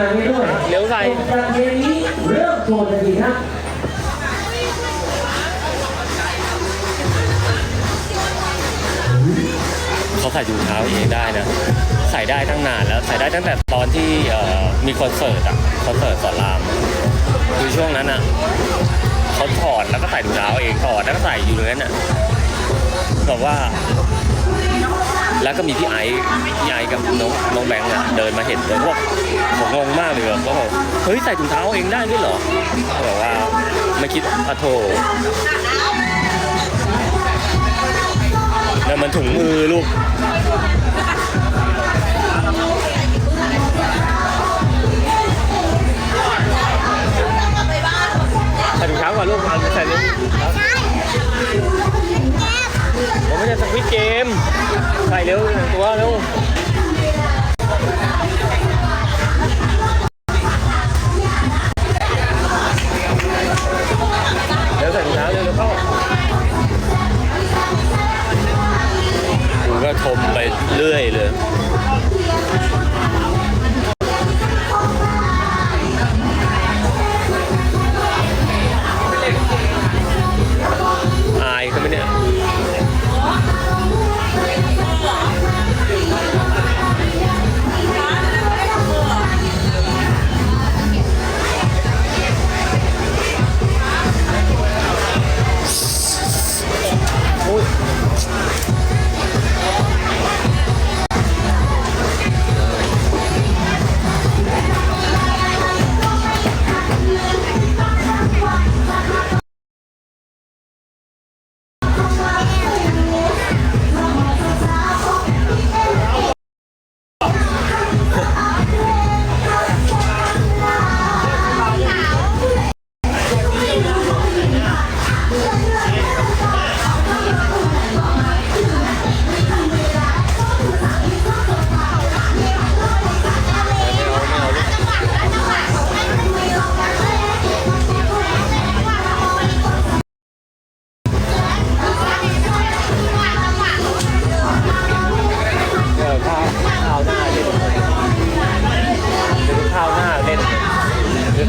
แบบนี้ด้วยเลี้ยวใส่จบจากเกมนี้เริ่มโจทย์ทันทีครับเขาใส่ถุงเท้าเองได้นะ ใส่ได้ตั้งนานแล้วใส่ได้ตั้งแต่ตอนที่เอ่อมีคอนเสิร์ตอะคอนเสิร์ตสอนรามคือช่วงนั้นอะเขาถอดแล้วก็ใส่ถุงเท้าเองถอดแล้วก็ใส่อยู่อย่างนั้นอะแบบว่า แล้วก็มีพี่ไอซ์พี่ไอกับน้องน้องแบงค์อะเดินมาเห็นเลยพวกผมงงมากเลยอะเขาบอกเฮ้ยใส่ถุงเท้าเองได้ด้วยเหรอเขาบอกว่าไม่คิดอะโถนั่นมันถุงมือลูกใส่ถุงเท้าก่อนลูกเอาใส่เลยครับ ผมไม่ใช่สวิตเกม ใส่เร็วหนึ่งตัวเร็ว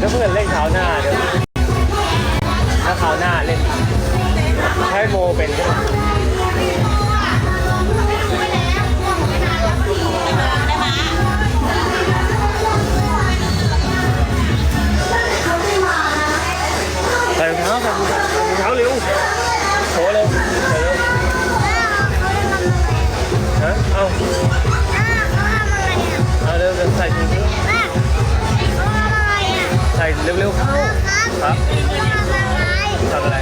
ถ้าเพื่อนเล่นข้าวหน้าเดี๋ยวถ้าข้าวหน้าเล่นให้โมเป็นก็ได้ใส่รองเท้าใส่รองเท้าเร็วโถเร็วใส่เร็วฮะเอาเอาเร็วเร็วใส่ถุง มือใส่เร็วเร็วเข้าครับทำอะไร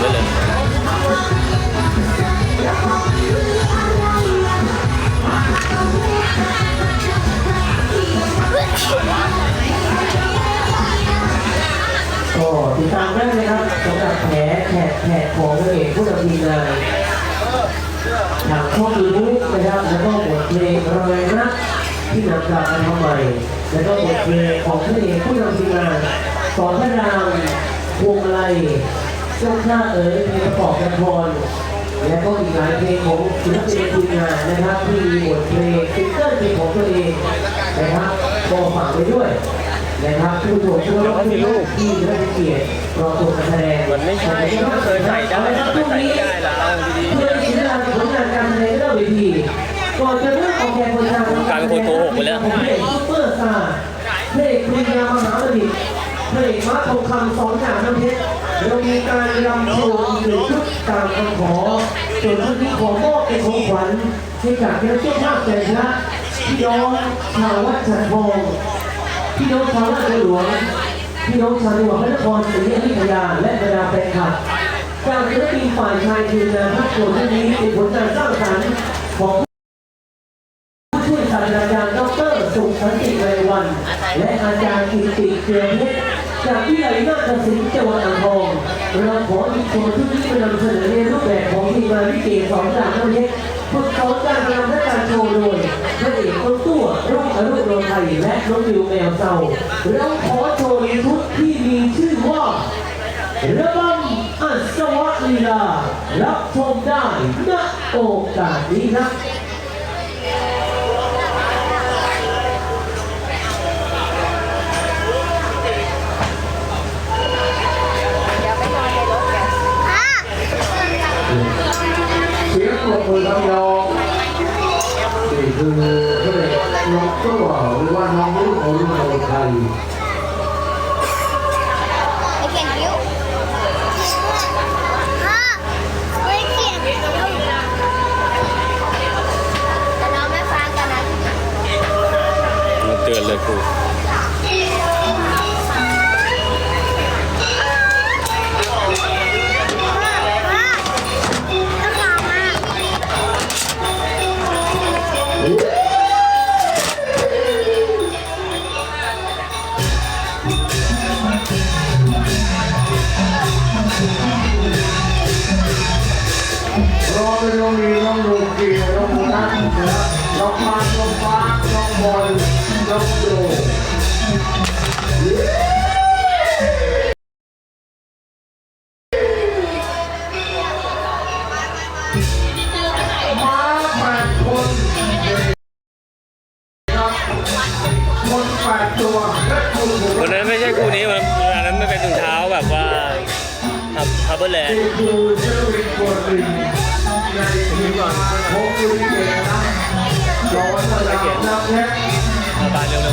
น่าชมเลยก็ติดตามได้เลยครับสำหรับแผลแผลแผลของพระเอกผู้นำทีมงานทางช่องยูทูบนะครับแล้วก็บทเพลงรอยรักที่นำกลับมาทำใหม่แล้วก็บทเพลงของพระเอกผู้นำทีมงานสอนพระรามพวงมาลัย เจ้าข้าเอ๋ยเพลงประกอบละครและก็อีกหลายเพลงของศิลปินทีมงานนะครับ ที่มีบทเพลงซิงเกิลเพลงของตัวเองนะครับก็ฝากไว้ด้วยนะครับผู้ชมทั่วโลกที่ที่ได้เกียรติรอตัวการแสดงมันไม่ใช่ไม่เคยใส่ได้ไม่ใส่ไม่ได้ละเอาดีเพื่อศิลปะผลงานการแสดงระดับเวทีก่อนจะเริ่มออกแบบผลงานของการแสดงของเพลงซุปเปอร์สตาร์เพลงปริญญามหาบัณฑิตเพลงมาทองคำสองอย่างน้ำเพชร เรามีการรำโชว์หรือชุดตามคำขอส่วนชุดนี้ขอมอบเป็นของขวัญให้กับเจ้าเจ้าภาพใจพระพี่น้องชาววัดฉันทองพี่น้องชาวราชหลวงพี่น้องชาวจังหวัดพระนครศรีอยุธยาและบรรดาแฟนคลับจากศิลปินฝ่ายชายทีมงานภาพยนตร์นี้เป็นผลการสร้างสรรค์ของผู้ช่วยศาสตราจารย์ดรสุขสันติไรวัน และอาจารย์กิติเกลือเพชร จากทยาลัยนาฏศิลป์จังหวัดอ่างทองเราขอหยิบโชว์ชุดนี้มานำเสนอในรูปแบบของทีมงานลิเกสองจากประเทศฝึกสอนการรำและการโชว์โดยพระเอกคนตัวรุ่งอรุณโรไทยและน้องดิวแมวเศร้าเราขอโชว์ในชุดที่มีชื่อว่าระบำอัศวลีลารับชมได้ณโอกาสนี้ครั วและคุณผมวันนั้นไม่ใช่ครูนี้วันวันนั้นไม่เป็นถุงเท้าแบบว่าทับทับเบอร์แลนด์นี่คือเจ้าวินตัวจริงในทีมงานของคุณเกียร์นะสอนระดับนักแข่ระบายเร็วๆก็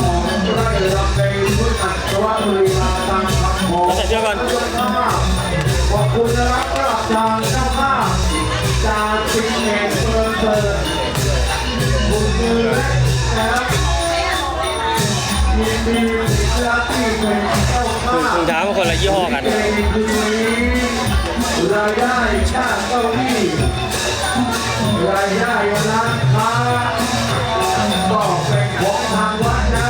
ของไร่ลำในพุทธอัศวะลีลาตามคำของใส่เชือกก่อนขอบคุณนะครับสำหรับจางเจ้าภาพจางสิงห์แห่งเมืองเกิด ถุงเท้ามันคนละยี่ห้อกันรายได้ชาติเก้าอี้รายได้ร้านค้าก็เป็นของทางวัดนะ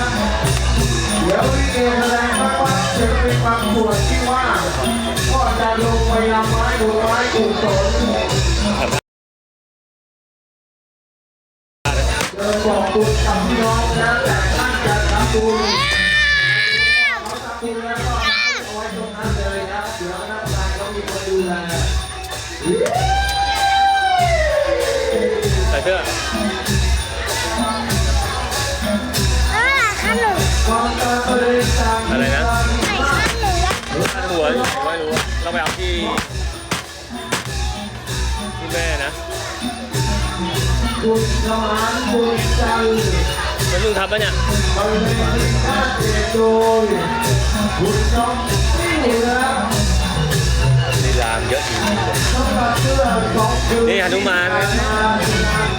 เดี๋ยววิเกแสดงมากว่าจะเป็นบางส่วนที่ว่าก็จะลงไปนำไม้ดูไม้กุศลเดินบอกบุญกับพี่น้องนะ ต่ท่านจะทำบุญเขาทำบุญแล้วก็เอาไว้ตรงนั้นเลยนะเดี๋ยวนักการเขามีคนดูแลใส่เสื้อออขนมความการแสดงต่างอะไรนะไข่ขนมท่านหัวไม่รู้เราไปเอาที่ที่แม่นะบุญสมานบุญจั นทร์ แล้วลุงทำปะเนี่ย ไปในท่าเจโดยบุญน้องนี่นะ ลีลามเยอะจริง สำหรับเรื่องของคืน นี่หนุมาน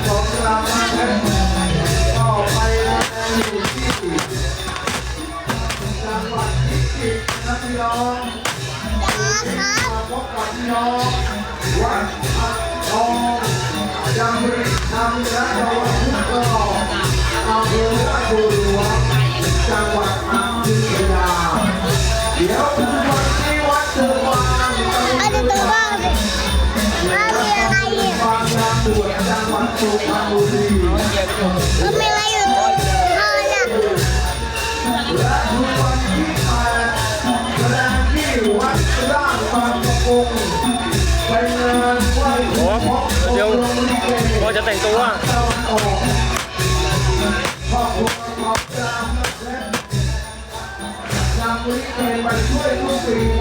ของรามเพ ับ จังหวัดอยุธยาเดี๋ยวถึงวันที่วัดเดิมวางเอาดูตัวบ้างสิว่ามีอะไรอยู่บางนาบวชจังหวัดสุพรรณบุรีมันมีอะไรอยู่ตรงพ่อน่ะและทุกวันที่แปดแสดงที่วัดร่างบางประกงเป็นงานไหว้ครูโอ้พ่อเดี๋ยวพอจะแต่งตัว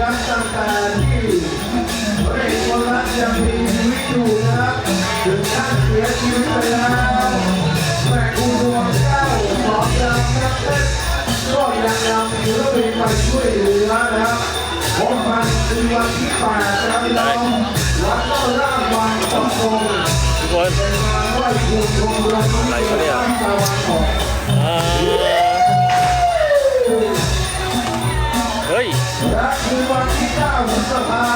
ทุกปีนะตั้งแต่ที่พระเอกคนรักยังมีชีวิตอยู่นะครับถึงท่านเสียชีวิตไปแล้วแม่ครูดวงแก้วสอนรามนักเต้นก็ยังนำศิลปินไปช่วยเหลือนะครับผมมันคือวันที่แปดครับพี่น้องวัดก็ร่างวันประกงทุกคนไหว้ครูชมรมอะไรเขาเนี่ยตะวันออก รักคือวันที่เจ้าสภา